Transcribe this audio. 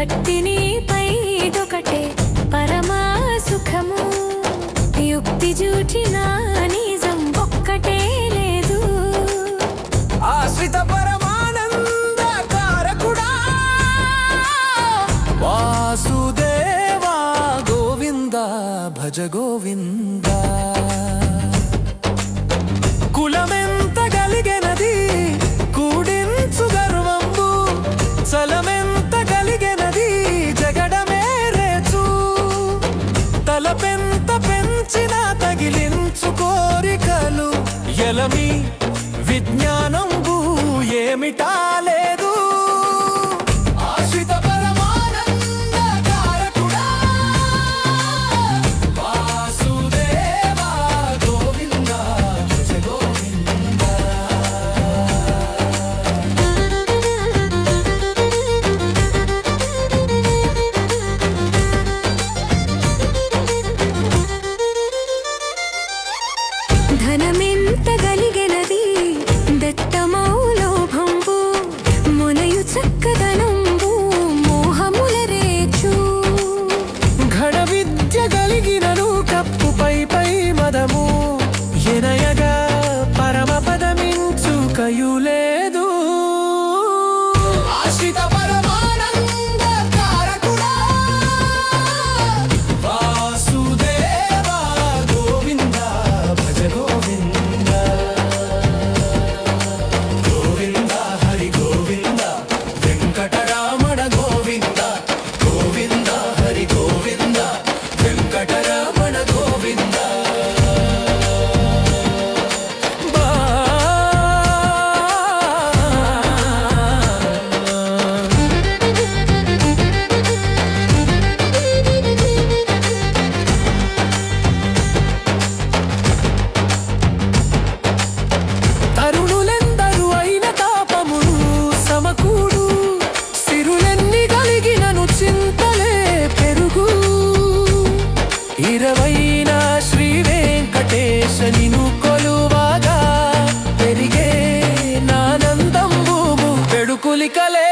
భక్తిని పై ఇదొకటే. పరమా సుఖము యుక్తి చూచిన నిజం ఒక్కటే లేదు. ఆశ్రిత పరమానంద కారకుడా వాసుదేవా గోవింద భజ గోవింద. తల పెంత పెంచిన తగిలించు కోరికలు. ఎలమి విజ్ఞానం ఏమిటాల? పై మదము నిను కొలువాగా పెరిగే నానందంబు పెడుకులికలే